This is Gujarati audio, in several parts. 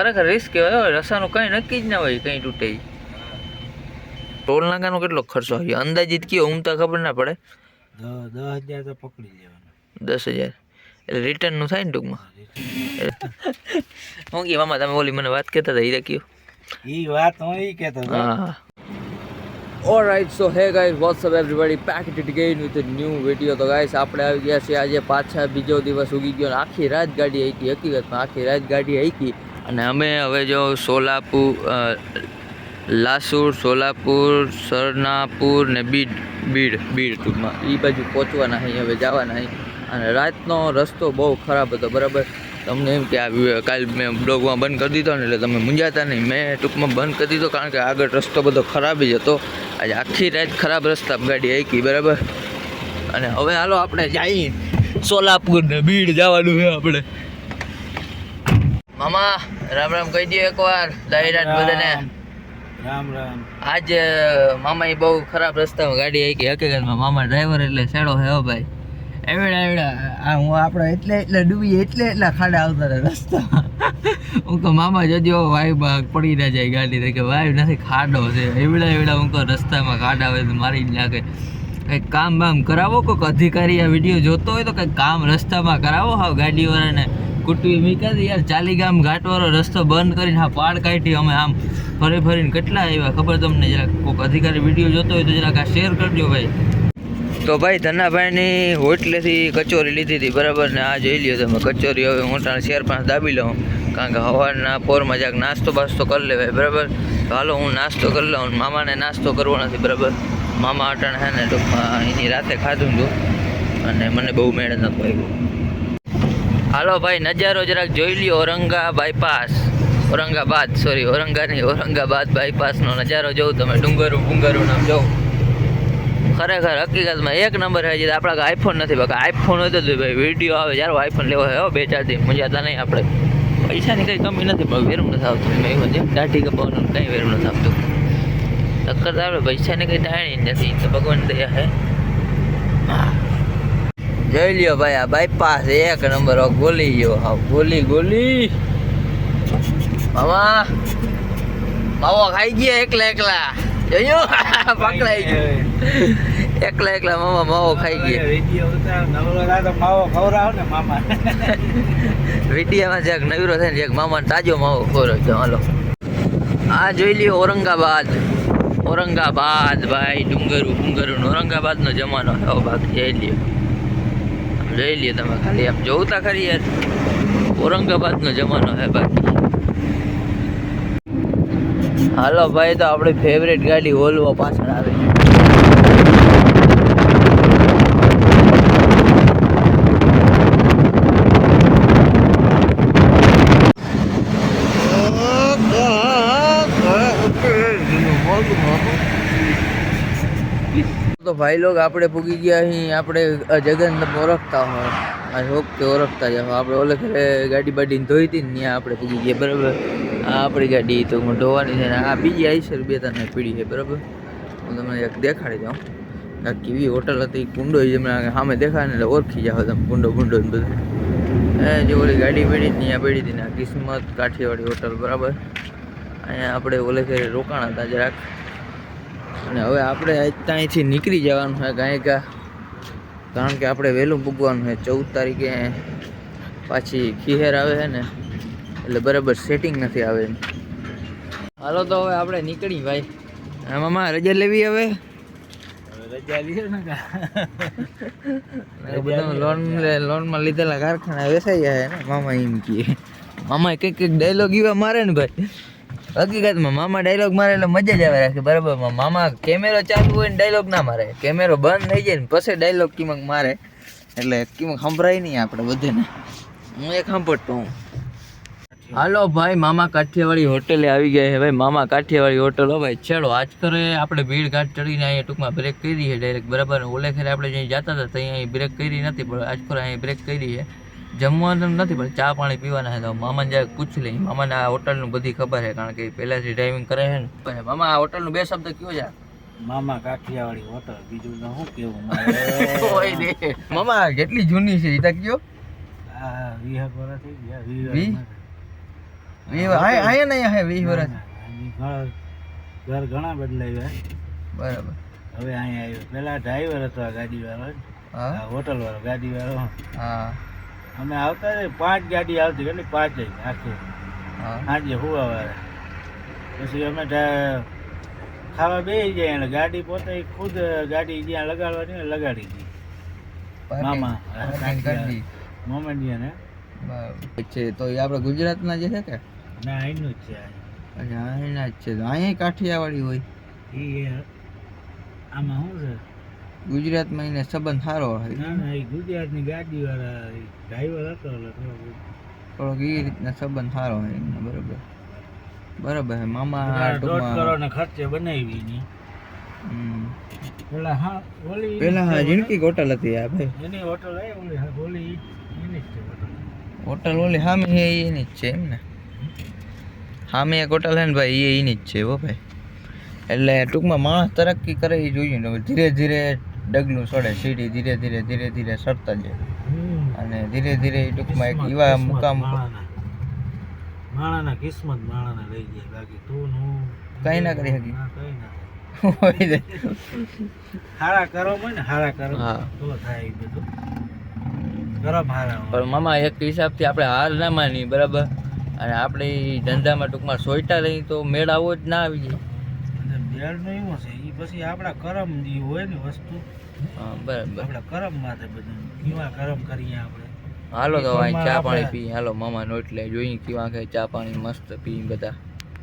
ખરેખર રિસ્ક કહેવાય હો. રસ્તાનું કંઈ નક્કી જ ના હોય કંઈ તૂટે. ટોલ નાકાનો કેટલો ખર્ચો આવી અંદાજિત કયો? ઉમતા ખબર ના પડે. દસ હજાર તો પકડી લેવાનું. દસ હજાર. એટલે રિટર્નનું થાય ને ટૂંકમાં? હું કે મામા તમે ઓલી મને વાત કહેતા હતા એ કયો. ઈ વાત હું એ કહેતો હતો. હા alright so hey guys what's up everybody back it again with a new video તો ગાઈઝ આપણે આવી ગયા છીએ આજે પાછા બીજો દિવસ ઉગી ગયો અને આખી રાત ગાડી હાકી હકીકતમાં આખી રાત ગાડી હાકી અને અમે હવે જો સોલાપુર લાસુર, સોલાપુર, સરનાપુર ને બીડ બીડ બીડ ટૂંકમાં એ બાજુ પહોંચવાના અહીં હવે જવાના અહીં અને રાતનો રસ્તો બહુ ખરાબ હતો, બરાબર? તમને એમ કે આ કાલ મેં બ્લોગમાં બંધ કરી દીધો ને, એટલે તમે મૂંઝાતા નહીં. મેં ટૂંકમાં બંધ કરી દીધો, કારણ કે આગળ રસ્તો બધો ખરાબ જ હતો. આજે આખી રાત ખરાબ રસ્તા ગાડી આવી બરાબર? અને હવે હાલો આપણે જઈએ. સોલાપુર ને બીડ જવાનું છે આપણે. મામા રામ રામ કહી દો એકવાર દાયરાત બધાને. રામ રામ. આજ મામા એ બહુ ખરાબ રસ્તામાં ગાડી હાકી. હકીકતમાં મામા ડ્રાઈવર એટલે સેડો હે ભાઈ. એવડા એવડા. આ હું આપણે એટલે એટલે ડૂબી એટલે એટલા ખાડા આવતા રહે રસ્તા હું કહું મામા જજો બાગ પડી ના જાય ગાડી તો કે વાયુ નથી ખાડો છે. એવડા એવડા હું કહું રસ્તામાં ખાડા આવે તો મારી જ નાખે. કંઈક કામ બામ કરાવો કોઈક અધિકારી આ વીડિયો જોતો હોય તો કંઈક કામ રસ્તામાં કરાવો હાવ ગાડીવાળાને. કુટવી દે યાર. ચાલીગામ ઘાટવાળો રસ્તો બંધ કરીને હા પાડ કાઢી અમે આમ ફરી ફરીને કેટલા આવ્યા? ખબર તમને જરાક કોઈક અધિકારી વીડિયો જોતો હોય તો જરાક આ શેર કરજો ભાઈ. તો ભાઈ ધનાભાઈની હોટલેથી કચોરી લીધી હતી, બરાબર? ને આ જોઈ લ્યો તમે, કચોરી હવે મોટા શેર પાસે દાબી લઉં. કારણ કે સવારના પોરમાં જરાક નાસ્તો બાસ્તો કરી લેવાય બરાબર? તો હાલો હું નાસ્તો કરી લઉં મામાને નાસ્તો કરવો નથી બરાબર? મામા અટાણ હે ને ટૂંકમાં એની રાતે ખાધું હતું અને મને બહુ મેળ નતો આવ્યો. હાલો ભાઈ, નજારો જરાક જોઈ લ્યો, ઔરંગા બાયપાસ ઔરંગાબાદ સોરી ઔરંગા નહીં, ઔરંગાબાદ બાયપાસનો નજારો જોઉં, તમે ડુંગરું બુંગરું નામ જોઉં. ખરેખર હકીકતમાં એક નંબર છે જે આપણા આઈફોન નથી, બાકી આઈફોન હોય તો જ ભાઈ વીડિયો આવે, જ્યારે આઈફોન લેવો હોય, હો, બે, ચાર દિન મજાતા નહીં આપણે. પૈસાની કંઈ કમી નથી, પણ વેરું નથી આવતું મેં એવું જેમ દાઢી કપાવવાનું કંઈ વેરું નથી આવતું. ટક્કર તો આપણે પૈસાની કંઈ ટાણી નથી, તો ભગવાન દયા હે હા. જોઈ લ્યો ભાઈ આ બાયપાસ એક નંબર ગોલી ગયો. હા ગોલી ગોલી. મામા માવો ખાઈ ગયા એકલા એકલા. જોયું? પકડાઈ ગયું. એકલા એકલા મામા માવો ખાઈ ગયા. માવો ખવડાવો ને મામા. વિડીયામાં જ્યાંક નવીરો થાય ને જ્યાંક મામાને તાજો માવો ખોરો છે હાલો. આ જોઈ લ્યો ઔરંગાબાદ. ઔરંગાબાદ ભાઈ ડુંગરું ડુંગરું ઔરંગાબાદનો જમાનો ભાગ જોઈ લ્યો. આમ લઈએ તમે ખાલી. આમ જોતા ખરી યાર. ઔરંગાબાદનો જમાનો હે બાકી. હાલો ભાઈ, તો આપણી ફેવરેટ ગાડી ઓલવા પાછળ આવે તો ભાઈ લોગ આપણે પૂગી ગયા અહીં આપણે જગન ઓળખતા હોય. આ શોખ તે ઓળખતા જાવ આપણે ઓલે ઘરે ગાડી બાડીને ધોઈ હતી ને ત્યાં આપણે પૂગી ગયા, બરાબર? આ આપણી ગાડી તો હું ધોવાની છે આ બીજી આઈસર બે તને પીડી છે, બરાબર? હું તમને એક દેખાડી જાઉં આ કેવી હોટલ હતી, કુંડો જેમને સામે દેખાય ને એટલે ઓળખી જાવ તમે, કુંડો કુંડો ને બધું. એ જે ઓલી ગાડી પડી ત્યાં પડી હતી ને આ કિસ્મત કાઠિયાવાડી હોટલ, બરાબર? અહીંયા આપણે ઓલે ઘરે રોકાણ હતા જરાક. અને હવે આપણે ત્યાંથી નીકળી જવાનું છે કાંઈ કા કારણ કે આપણે વહેલું પૂગવાનું છે. ચૌદ તારીખે પાછી ખીહેર આવે છે ને એટલે બરાબર સેટિંગ નથી આવે હાલો તો હવે આપણે નીકળી ભાઈ. મામા રજા લેવી હવે? રજા લીધો ને લોન લોનમાં લીધેલા કારખાના વેસાઈ જાય ને મામા એમ કહે. મામા કંઈક કંઈક ડાયલોગ એવા મારે ને ભાઈ. હકીકતમાં મામા ડાયલોગ મારે એટલે મજા જ આવે રાખે, બરાબર? મામા કેમેરો ચાલુ હોય ને ડાયલોગ ના મારે. કેમેરો બંધ થઈ જાય ને પછી ડાયલોગ કિમક મારે. એટલે કિમક સંભળાય નહીં આપણે બધાને. હું એક સાંભળતો હું. હાલો ભાઈ, મામા કાઠિયાવાડી હોટેલે આવી ગયા છે ભાઈ. મામા કાઠિયાવાડી હોટલ હો ભાઈ. છેડો, આજ કરે આપણે ભીડ ઘાટ ચડીને અહીંયા ટૂંકમાં બ્રેક કરી છે ડાયરેક્ટ બરાબર? ઓલે ખેરે આપણે જ્યાં જતા હતા ત્યાં અહીં બ્રેક કરી નથી, પણ આજ કરે અહીં બ્રેક કરી છે. જમવાનું નથી પણ ચા પાણી પીવાના છે તો મામાને જાય પૂછી લઈ મામાને આ હોટલનું બધી ખબર છે કારણ કે પહેલાંથી ડ્રાઇવિંગ કરે છે ને. મામા આ હોટલનું બે શબ્દ કયો છે? મામા કાઠિયાવાડી હોટલ બીજું તો શું કેવું મારે મામા કેટલી જૂની છે? એ તો કયો? વીસ વર્ષ થઈ ગયા વીસ. આયા નહીં વીસ વર્ષ ઘર ઘણા બદલાવ્યા બરાબર. હવે અહીંયા આવ્યો. પેલા ડ્રાઈવર હતો ગાડી વાળો હા. હોટલ વાળો ગાડી વાળો હા. અમે આવતા પાંચ ગાડી આવતી કેટલી પાંચ જ આખી. સાંજે હુવા વાળા. પછી અમે ખાવા બે જાય એટલે ગાડી પોતે ખુદ ગાડી જ્યાં લગાડવાની લગાડી દી. મામા બરાબર. છે તો એ આપણે ગુજરાતના જે છે કે? ના અહીંનું જ છે. અચ્છા અહીંના જ છે. અહીંયા કાઠિયાવાડી હોય. એ આમાં શું છે? ગુજરાતમાં એને સંબંધ સારો હોય. ગુજરાતની ગાડી વાળા ડ્રાઈવર હતો થોડોક એ રીતના સંબંધ સારો હોય એમને બરાબર. બરોબર હે મામા દોઢ કરોડ ખર્ચે બનાવી ની પેલા હા ઓલી પેલા હા જિંદગી હોટલ હતી આ ભાઈ. એની હોટલ ઓલી ઓલી એની જ છે હોટલ. હોટલ ઓલી સામે છે એની જ છે એમ ને? સામે એક હોટલ હે ને ભાઈ એ એની જ છે હો ભાઈ. એટલે ટૂંકમાં માણસ તરક્કી કરે એ જોઈએ ધીરે ધીરે ડગલું ચડે સીડી ધીરે ધીરે ધીરે ધીરે ચડતા જાય. અને ધીરે ધીરે ટૂંકમાં એક એવા મુકામ માણાના. માણાના કિસ્મત માણાના લઈ જાય બાકી તું ને હું ના કરી શકી. કઈ ના. હારા કરો હોય ને હારા કરો. હા. તો થાય એ બધું. કરમ હારા પણ મામા એક હિસાબથી આપણે હાર ના માની બરાબર? અને આપણે ધંધામાં ટૂંકમાં સોઈટા રહી તો મેળ આવો જ ના આવી જાય. મેળ એવું છે પછી આપણા કરમ જે હોય ને વસ્તુ. બરાબર. આપણા કરમ માટે બધું કેવા કરમ કરીએ આપણે. હાલો તો ભાઈ ચા પાણી પી હાલો મામા નોટ એટલે જોઈ કેવા કે ચા પાણી મસ્ત પી બધા.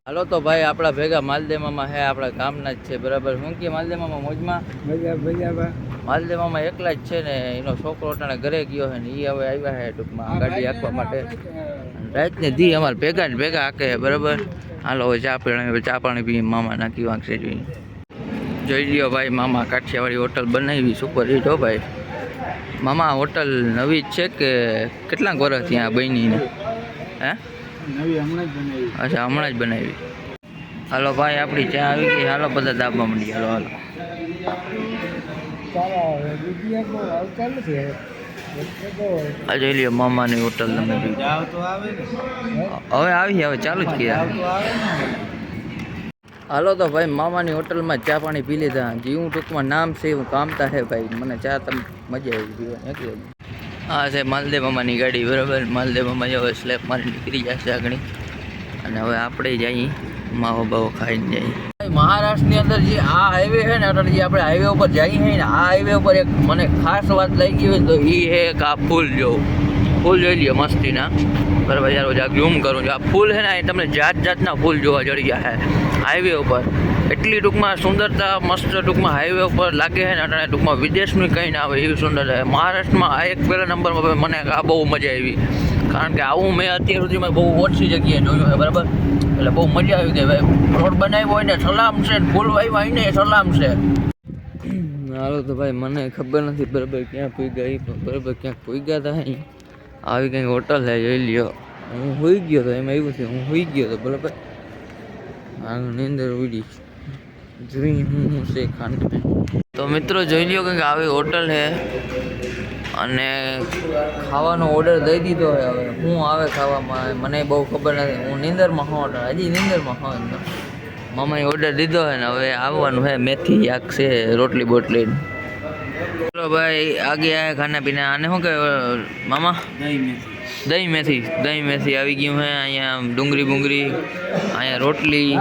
હાલો તો ભાઈ આપણા ભેગા માલદે મામા હે આપણા ગામના જ છે બરાબર? શું કે માલદે મામા મોજમાં? મજા મજા માલદે મામા એકલા જ છે ને એનો છોકરો અટાણે ઘરે ગયો છે ને એ હવે આવ્યા છે ટૂંકમાં ગાડી આપવા માટે. રાતને દી અમારે ભેગા ને ભેગા આકે બરાબર? હાલો હવે ચા પાણી ચા પાણી પી મામા નાખી વાંકશે જોઈ. જોઈ લ્યો ભાઈ મામા કાઠિયાવાડી હોટલ બનાવી સુપર હિટ હો ભાઈ. મામા હોટલ નવી જ છે કે કેટલાક વર્ષ ત્યાં બની હે? અચ્છા હમણાં જ બનાવી. હાલો ભાઈ આપણી ચા આવી ગઈ. હાલો બધા દાબવા માંડી. હાલો હાલો. આ જોઈ લ્યો મામાની હોટલ તમે હવે આવી હવે ચાલુ જ ને. હાલો તો ભાઈ, મામાની હોટલમાં ચા પાણી પી લીધા. જીવું ટૂંકમાં નામ છે હું કામતા હે ભાઈ. મને ચા તમે મજા આવી પીવાની એક જ. હા છે માલદેવ મામાની ગાડી, બરાબર? માલદેવ મામા હવે સ્લેપ મારી નીકળી જશે આગળ. અને હવે આપણે જઈએ, માવો બાવો ખાઈને જઈએ. મહારાષ્ટ્રની અંદર જે આ હાઈવે છે ને અટલ જે આપણે હાઈવે ઉપર જઈએ છીએ ને, આ હાઈવે ઉપર એક મને ખાસ વાત લઈ ગઈ હોય તો એ છે કે આ ફૂલ જોવું ફૂલ જોઈ લ્યો મસ્તીના. બરાબર, યાર જરાક ઝૂમ કરું છું. આ ફૂલ છે ને અહીં તમને જાત જાતના ફૂલ જોવા જડી ગયા છે હાઈવે ઉપર. એટલી ટૂંકમાં સુંદરતા, મસ્ત ટૂંકમાં હાઈવે ઉપર લાગે છે ને અટાણે ટૂંકમાં વિદેશનું કંઈ ના આવે એવી સુંદરતા મહારાષ્ટ્રમાં આ એક પહેલા નંબરમાં મને આ બહુ મજા આવી. કારણ કે આવું મેં અત્યાર સુધીમાં બહુ ઓછી જગ્યાએ જોયું છે, બરાબર? એટલે બહુ મજા આવી ગઈ. ભાઈ રોડ બનાવ્યો હોય ને, સલામ છે ફૂલ વાવ્યા હોય ને, સલામ છે. હાલો તો ભાઈ, મને ખબર નથી બરાબર ક્યાં પૂઈ એ બરાબર ક્યાંક પૂગ્યા હતા અહીં આવી કંઈક હોટલ છે જોઈ લ્યો. હું હોઈ ગયો હતો એમાં એવું છે, હું હોઈ ગયો હતો બરાબર. આગળની અંદર ઉડી. જોઈ હું હું છે ખાંડ તો મિત્રો જોઈ લ્યો કે આવી હોટલ છે. અને ખાવાનો ઓર્ડર દઈ દીધો છે હવે. હું આવે ખાવામાં, મને બહુ ખબર નથી. હું નિંદરમાં હોઉં. હજી નિંદરમાં હોઉં અંદર મામાએ ઓર્ડર દીધો છે ને હવે આવવાનું છે. મેથી, યાક છે, રોટલી બોટલી ચલો ભાઈ આગે આયા ખાના પીના આને શું કહેવાય મામા દહીં મેથી દહીં મેથી દહીં મેથી આવી ગયું છે અહીંયા ડુંગળી બુંગળી અહીંયા રોટલી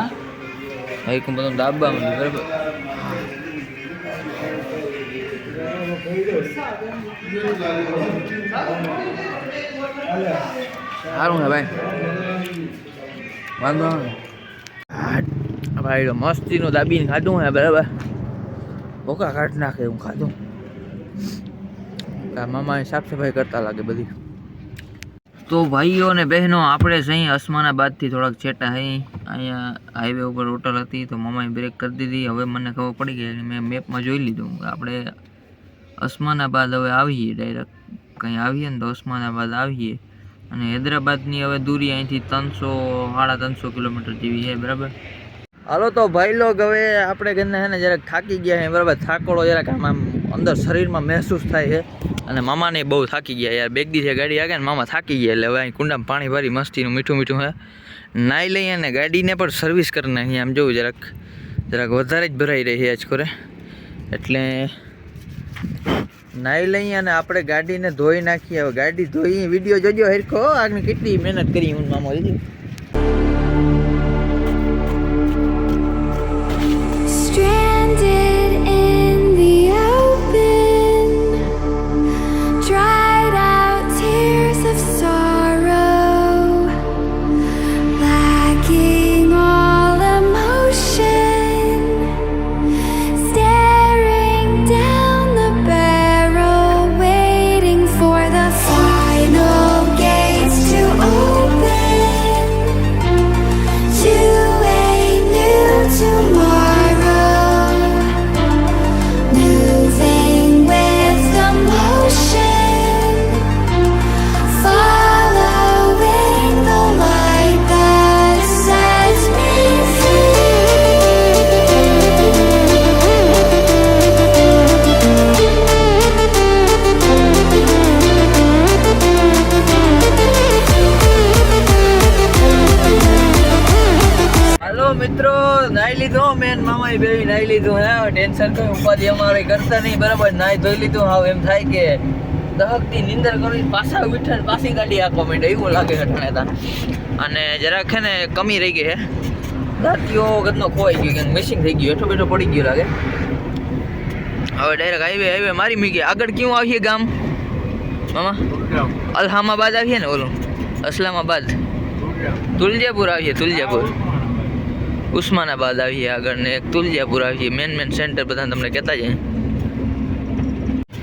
એક બધું દાબા માંડ્યું બરાબર સારું છે ભાઈ વાંધો નહીં. આ ભાઈ મસ્તીનું દાબીને ખાધું હે બરાબર ભૂકા કાઢ નાખે હું ખાધું આ મામા સાફ સફાઈ કરતા લાગે બધી. તો ભાઈઓ અને બહેનો, આપણે જઈ અસ્માનાબાદથી થોડાક છેટા હઈ. અહીંયા હાઈવે ઉપર હોટલ હતી તો મામાએ બ્રેક કરી દીધી. હવે મને ખબર પડી ગઈ મેં મેપમાં જોઈ લીધું આપણે અસમાનાબાદ હવે આવીએ ડાયરેક્ટ કંઈ આવીએ ને તો અસ્માનાબાદ આવીએ. અને હૈદરાબાદની હવે દૂરી અહીંથી ત્રણસો, સાડા ત્રણસો કિલોમીટર જેવી છે, બરાબર? હાલો તો ભાઈ લોગ હવે આપણે ઘરના છે ને જરાક થાકી ગયા છે બરાબર? થાકોડો જરાક આમ આમ અંદર શરીરમાં મહેસૂસ થાય છે. અને મામાને બહુ થાકી ગયા યાર. બેગ દી છે ગાડી આગળ ને મામા થાકી ગયા એટલે હવે અહીં કુંડામાં પાણી ભરી મસ્તીનું, મીઠું મીઠું હે નાહી લઈએ અને ગાડીને પણ સર્વિસ કરી નાખીએ આમ જોવું જરાક. જરાક વધારે જ ભરાઈ રહી છે આજકોરે એટલે નાહી લઈ અને આપણે ગાડીને ધોઈ નાખીએ. હવે ગાડી ધોઈ, વીડિયો જોજો હેરખો આગળ કેટલી મહેનત કરી હું મામો અમારે કરતા નહીં બરાબર? નાઈ ધોઈ લીધું હાવ એમ થાય કે દહકતી નિંદર કરી પાછા ઉઠે ને પાછી ગાડી આખવા માંડે એવું લાગે હઠણે તા. અને જરાક છે ને કમી રહી ગઈ હે. દાંતીઓ ગતનો ખોવાઈ ગયો કે મિસિંગ થઈ ગયું હેઠો બેઠો પડી ગયો લાગે. હવે ડાયરેક્ટ હાઈવે હાઈવે મારી મૂકી. આગળ ક્યું આવીએ ગામ? મામા? અલ્હામાબાદ આવીએ ને ઓલું અસલામાબાદ. તુલજાપુર આવીએ તુલજાપુર. ઉસ્માનાબાદ. આવીએ આગળ ને એક તુલજાપુર આવીએ મેન મેન સેન્ટર બધા તમને કહેતા જાય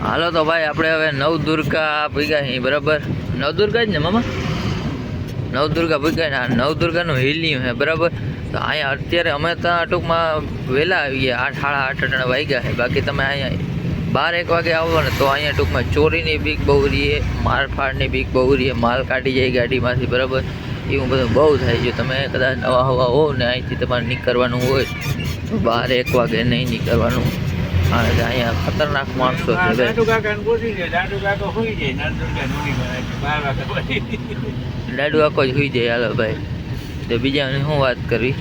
હાલો તો ભાઈ, આપણે હવે નવદુર્ગા ભૂગા અહીં બરાબર? નવદુર્ગા જ ને, મામા? નવદુર્ગા ભૂગા ને, આ નવદુર્ગાનું હિલિયું છે બરાબર? તો અહીંયા અત્યારે અમે ત્યાં ટૂંકમાં વહેલા આવીએ, આઠ, સાડા આઠ અટાણા વાગ્યા છે બાકી તમે અહીંયા બાર, એક વાગે આવો ને, તો અહીંયા ટૂંકમાં ચોરીની બીક બહુ રહીએ, મારફાડની બીક બહુ રહીએ, માલ કાઢી જાય ગાડીમાંથી, બરાબર? એવું બધું બહુ થાય છે. તમે કદાચ નવા હવા હો ને, અહીંથી તમારે નીકળવાનું હોય, તો બાર, એક વાગે નહીં નીકળવાનું. અહીંયા ખતરનાક માણસો છે લાડુ આખો જ સુઈ જાય હાલો ભાઈ. તો બીજાને શું વાત કરવી?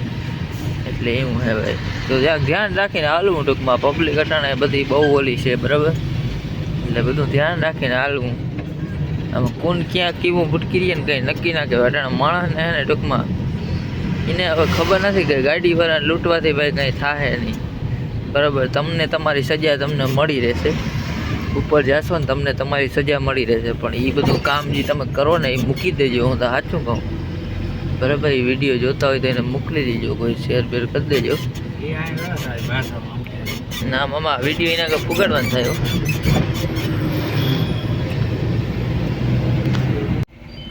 એટલે એવું હે ભાઈ. તો જ્યાં ધ્યાન રાખીને હાલવું ટૂંકમાં પબ્લિક અટાણે બધી બહુ ઓલી છે બરાબર? એટલે બધું ધ્યાન રાખીને હાલવું. આમાં કોણ ક્યાં કેવું ભટકી રહીએ ને કંઈ નક્કી ના કહેવાય. અટાણે માણસને હે ને ટૂંકમાં. એને હવે ખબર નથી કે ગાડી વાળા લૂંટવાથી ભાઈ કંઈ થાય નહીં. બરાબર, તમને તમારી સજા તમને મળી રહેશે. ઉપર જાશો ને તમને તમારી સજા મળી રહેશે. પણ એ બધું કામ જે તમે કરો ને એ મૂકી દેજો. હું તો સાચું કહું. બરાબર એ વીડિયો જોતા હોય તો એને મોકલી દેજો. કોઈ શેર બેર કરી દેજો. ના મામા વીડિયો એના આગળ ફુગાડવાનો થાય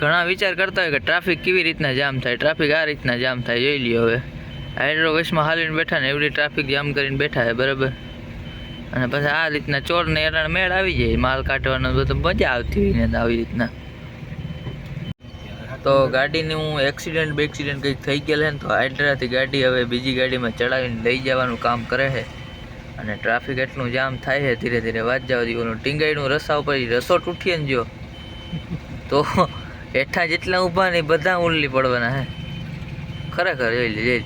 ઘણા વિચાર કરતા હોય કે ટ્રાફિક કેવી રીતના જામ થાય? ટ્રાફિક આ રીતના જામ થાય, જોઈ લ્યો હવે. હાઇડ્રો વેસ્ટમાં હાલીને બેઠા ને એવડી ટ્રાફિક જામ કરીને બેઠા છે, બરાબર? અને પછી આ રીતના ચોરને એરણ મેળ આવી જાય, માલ કાઢવાનો બધું મજા આવતી હોય ને આવી રીતના. તો ગાડીની હું એક્સિડન્ટ બેક્સિડન્ટ કંઈક થઈ ગયેલા ને તો હાઇડ્રાથી ગાડી હવે બીજી ગાડીમાં ચડાવીને લઈ જવાનું કામ કરે છે. અને ટ્રાફિક એટલું જામ થાય છે, ધીરે ધીરે વાત જવા દે ટીંગાઈનું રસ્તા ઉપર રસો તૂટીએ ને જો, તો હેઠા જેટલા ઊભા ને બધા ઉલ્લી પડવાના હે ખરેખર જોઈ લે જોઈ.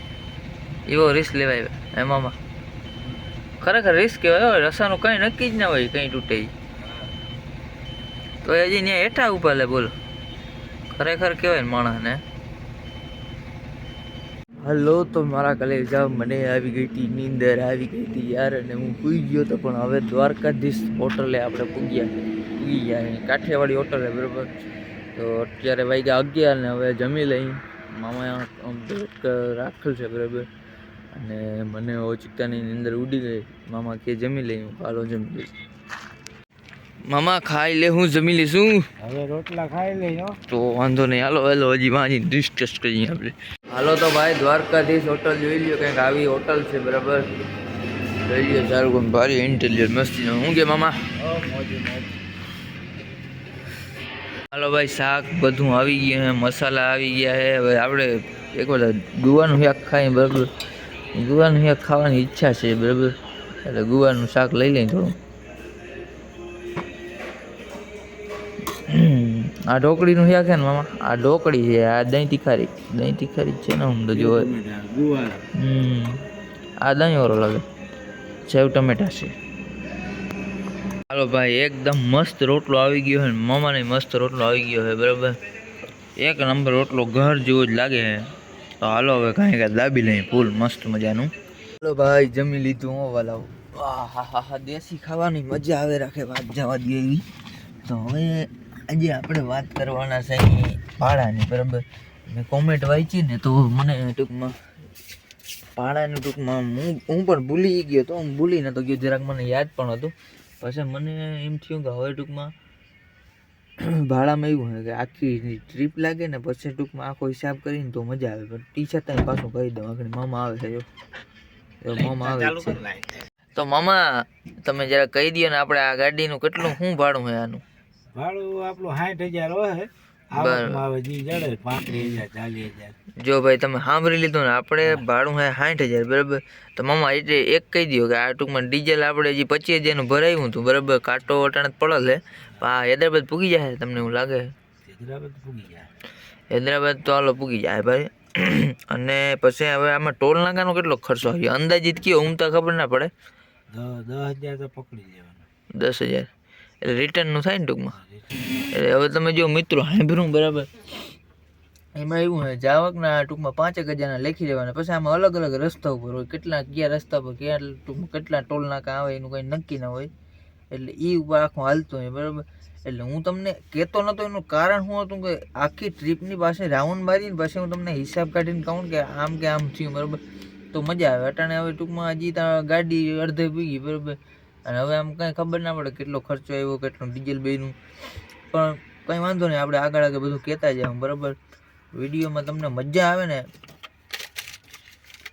એવો રિસ્ક લેવાય એમાં ખરેખર રિસ્ક કહેવાય હોય રસાનું કંઈ નક્કી જ ના હોય, કંઈ તૂટે. તો હજી ત્યાં હેઠા ઊભા લે, બોલો. ખરેખર કહેવાય ને માણસને. હલો, તો મારા કલેજા મને આવી ગઈ હતી, નીંદર આવી ગઈ હતી યાર, અને હું પૂઈ ગયો તો પણ હવે દ્વારકાધીશ હોટલે આપણે પૂગ્યા. પૂગી ગયા કાઠિયાવાડી હોટલે બરાબર? તો અત્યારે વાગ્યા અગિયાર ને હવે જમી લઈ. મામા રાખેલ છે, બરાબર? અને મને ઓચિકતાની અંદર ઉડી ગઈ. મામા કે જમી લઈ હું પાલો જમી લઈશ. મામા ખાઈ લે હું જમી લઈશું હવે રોટલા ખાઈ લઈ હો. તો વાંધો નહીં. હાલો હાલો હજી વાંચી ડિસ્કસ કરીએ આપણે. હાલો તો ભાઈ દ્વારકાધીશ હોટલ જોઈ લ્યો કંઈક આવી હોટલ છે બરાબર? જોઈ લ્યો સારું કોઈ ભારી ઇન્ટેલિયર મસ્તી હું કે મામા? મોજું મોજ. હાલો ભાઈ શાક બધું આવી ગયું છે મસાલા આવી ગયા છે. હવે આપણે એક વાર ગુવાનું શાક ખાઈ બરાબર? ગુવાનું શાક ખાવાની ઈચ્છા છે બરાબર? એટલે ગુવાનું શાક લઈ લઈએ થોડું. આ ઢોકળીનું શાક છે ને મામા? આ ઢોકળી છે આ દહીં તીખારી. દહીં તીખારી છે ને હું તો જોવે આ દહીં વાળો લાગે. સેવ ટમેટા છે. હાલો ભાઈ એકદમ મસ્ત રોટલો આવી ગયો છે ને મામાને મસ્ત રોટલો આવી ગયો છે બરાબર? એક નંબર રોટલો ઘર જેવો જ લાગે છે. તો હાલો હવે કાંઈ કાંઈ દાબી લઈએ ફૂલ મસ્ત મજાનું. હાલો ભાઈ, જમી લીધું હું વાલાવ. હા દેશી ખાવાની મજા આવે રાખે વાત જવા દે એવી. તો હવે આજે આપણે વાત કરવાના છે ભાડાની બરાબર? મેં કોમેન્ટ વાંચી ને તો મને ટૂંકમાં ભાડાનું ટૂંકમાં હું હું પણ ભૂલી ગયો તો, હું ભૂલી તો ગયો, જરાક મને યાદ પણ હતું. પછી મને એમ થયું કે હવે ટૂંકમાં ભાડામાં એવું હોય કે આખી ટ્રીપ લાગે ને પછી ટૂંકમાં આખો હિસાબ કરીને તો મજા આવે પણ ટી છતાંય પાછું કરી દઉં આગળ મામા આવે છે જો. મામા આવે છે. તો મામા તમે જરા કહી દો ને આપણે આ ગાડીનું કેટલું શું ભાડું હોય આનું? ભાડું આપણું સાઠ હજાર હોય આવે જી જડે પાંત્રીસ હજાર ચાલીસ હજાર. જો ભાઈ તમે સાંભળી લીધું ને આપણે ભાડું હે સાઠ હજાર બરાબર? તો મામા એટલે એક કહી દો કે આ ટૂંકમાં ડીઝલ આપણે જે પચીસ હજારનું ભરાયું હતું બરાબર? કાંટો અટાણે જ પડેલ છે આ હૈદરાબાદ પૂગી જાય તમને એવું લાગે? હૈદરાબાદ પૂગી જાય. હૈદરાબાદ તો હાલો પૂગી જાય ભાઈ. અને પછી હવે આમાં ટોલ નાકાનો કેટલો ખર્ચો આવ્યો? અંદાજિત કયો? હું તો ખબર ના પડે. દસ દસ હજાર તો પકડી લેવાનું. દસ હજાર. એટલે રિટર્નનું થાય ને ટૂંકમાં? એટલે હવે તમે જો મિત્રો સાંભળ્યું બરાબર? એમાં એવું હોય, જાવકના ટૂંકમાં પાંચેક હજારના લખી દેવાના. પછી આમાં અલગ અલગ રસ્તા ઉપર હોય, કેટલા, કયા રસ્તા પર કયા ટૂંકમાં કેટલા ટોલ નાકા આવે એનું કંઈ નક્કી ના હોય. એટલે એ ઉપર આખું હાલતું હોય, બરાબર? એટલે હું તમને કહેતો નહોતો, એનું કારણ શું હતું કે આખી ટ્રીપની પાસે રાઉન્ડ મારીને પછી હું તમને હિસાબ કાઢીને કહું કે આમ કે આમ થયું, બરાબર? તો મજા આવે. અટાણે હવે ટૂંકમાં હજી ગાડી અડધે પીગી બરાબર? અને હવે આમ કાંઈ ખબર ના પડે કેટલો ખર્ચો આવ્યો, કેટલું ડીઝલ બેનું પણ કંઈ વાંધો નહીં, આપણે આગળ આગળ બધું કહેતા જાય બરાબર? વિડીયોમાં તમને મજા આવે ને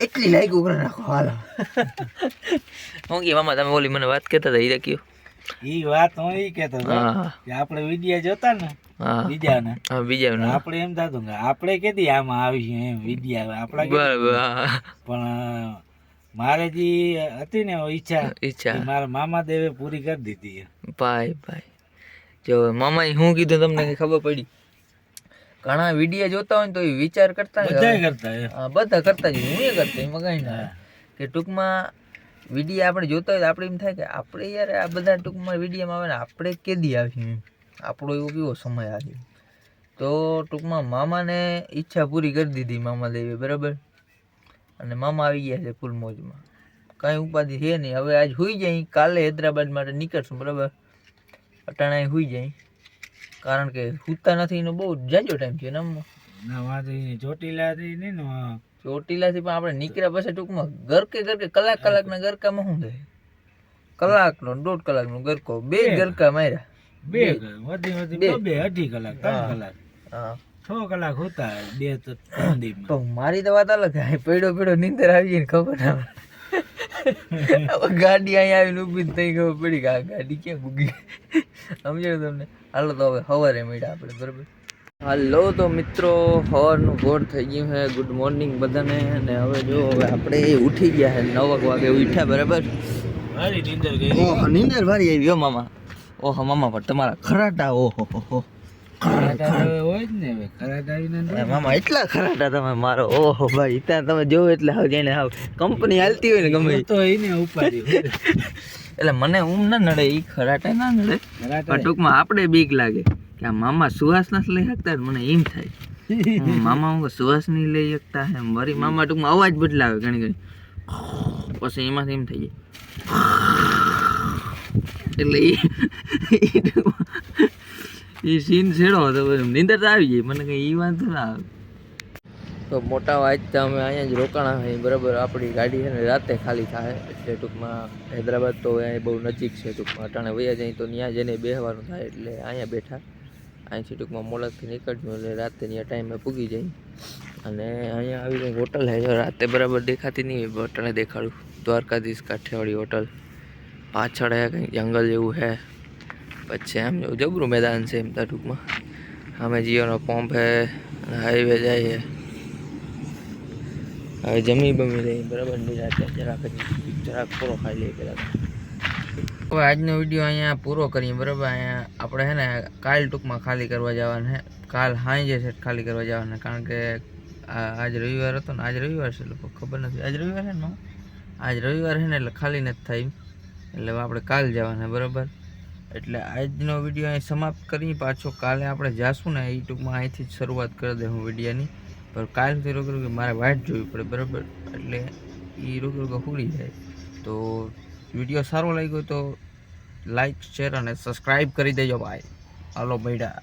એટલી લાઈક ઉપર નાખો હાલો. હું કે મામા તમે ઓલી મને વાત કહેતા હતા એ કયો એ વાત હું એ કહેતો હતો કે આપણે વિડીયા જોતા ને બીજાને. હા બીજા ના આપણે એમ થતું કે આપણે કેદી આમાં આવીશું એમ વિડિયા આપણા બરાબર પણ મારે જે હતી ને ઈચ્છા ઈચ્છા. મારા મામા દેવે પૂરી કરી દીધી ભાઈ ભાઈ. જો મામાએ શું કીધું તમને ખબર પડી? ઘણા વીડિયો જોતા હોય ને તો એ વિચાર કરતા બધા કરતા હા બધા કરતા જ હું એ કરતા એમાં કાંઈ ના કે ટૂંકમાં વીડિયો આપણે જોતા હોય તો આપણે એમ થાય કે આપણે યાર આ બધા ટૂંકમાં વિડીયોમાં આવે ને આપણે કેદી આવીશું આપણો એવો કેવો સમય આવ્યો તો ટૂંકમાં મામાને ઈચ્છા પૂરી કરી દીધી મામા દેવે બરાબર? અને મામા આવી ગયા છે ફૂલ મોજમાં. કાંઈ ઉપાધિ છે નહીં. હવે આજ હોઈ જાય. કાલે હૈદરાબાદ માટે નીકળશું બરાબર? અટાણા હોઈ જાય. કારણ કે સૂતા નથી એનો બહુ જાજો ટાઈમ છે ને ના વાંધો ઈ ચોટીલા થી નહીં ને ચોટીલાથી પણ આપણે નીકળ્યા પછી ટૂંકમાં ગરકે ગરકે કલાક કલાકના ગરકામાં શું થાય? કલાકનો દોઢ કલાકનો ગરકો બે. ગરકા માર્યા. બે વધી વધી બે. બે અઢી કલાક ત્રણ કલાક. હા. છ કલાક હોતા બે તો તો મારી તો વાત અલગ છે. પેડો પેડો નીંદર આવી ગઈ ખબર ના ગાડી અહીંયા આવીને ઊભી થઈ ખબર પડી કે આ ગાડી ક્યાં ભૂગી સમજાયું તમને? હાલો તો હવે સવારે મળ્યા આપણે બરાબર? હાલો તો મિત્રો સવારનું ગોળ થઈ ગયું છે. ગુડ મોર્નિંગ બધાને. અને હવે જો હવે આપણે ઉઠી ગયા છે. નવક વાગે ઉઠ્યા બરાબર? નીંદર ભારી આવી ગયો મામા. ઓહો મામા પણ તમારા ખરાટા ઓહો હો મામા એટલા ખરાટા તમે મારો? ઓહો ભાઈ ત્યાં તમે જોવો એટલે હાવ જઈને હાવ કંપની હાલતી હોય ને ગમે તો એને ઉપાડી એટલે મને ઊંઘ ના નડે એ ખરાટે ના નડે. પણ ટૂંકમાં આપણે બીક લાગે કે આ મામા સુવાસ નથી લઈ શકતા મને એમ થાય. મામા હું સુવાસ નહીં લઈ શકતા એમ મારી મામા ટૂંકમાં અવાજ બદલાવે ઘણી ઘણી. પછી એમાંથી એમ થઈ જાય. એટલે એ એ સીન છેડો તો નિંદર તો આવી જાય મને કંઈ એ વાંધો ના આવે. તો મોટા વાંચતા અમે અહીંયા જ રોકાણા હોય, બરાબર? આપણી ગાડી છે ને રાતે ખાલી થાય એટલે ટૂંકમાં. હૈદરાબાદ તો અહીંયા બહુ નજીક છે ટૂંકમાં. અટાણે વયા જાય તો ત્યાં જઈને બેસવાનું થાય એટલે અહીંયા બેઠા. અહીંથી ટૂંકમાં મોડકથી નીકળજો એટલે રાતે ત્યાં ટાઈમે પૂગી જાય. અને અહીંયા આવી કંઈક હોટલ છે રાતે બરાબર દેખાતી નહીં અટાણે દેખાડું. દ્વારકાધીશ કાઠિયાવાડી હોટલ. પાછળ હે કંઈક જંગલ જેવું છે પછી આમ જબરું મેદાન છે એમ ત્યાં ટૂંકમાં. સામે જીઓનો પંપ છે હાઈવે જાય છે હવે જમી બમી લઈ બરાબર? નિરાતે જરાક જરાક પૂરો ખાઈ લઈએ પહેલાં હવે આજનો વીડિયો અહીંયા પૂરો કરીએ, બરાબર? અહીંયા આપણે છે ને કાલ ટૂંકમાં ખાલી કરવા જવાના છે કાલ સાંજે છે ખાલી કરવા જવાના કારણ કે આજ રવિવાર હતો ને, આજ રવિવાર છે લોકો ખબર નથી. આજ રવિવાર છે ને આજ રવિવાર છે ને, એટલે ખાલી નથી થાય એટલે આપણે કાલ જવાના, બરાબર? એટલે આજનો વીડિયો અહીં સમાપ્ત કરી પાછો કાલે આપણે જાશું ને, એ ટૂંકમાં અહીંથી જ શરૂઆત કરી દે હું વિડીયોની. પણ કાલ રોગ રોક મારે વાટ જોવી પડે, બરાબર? એટલે એ રોગ રોક ફૂલી જાય. તો વીડિયો સારો લાગ્યો તો લાઈક શેર અને સબસ્ક્રાઈબ કરી દેજો ભાઈ. હાલો, બેડા.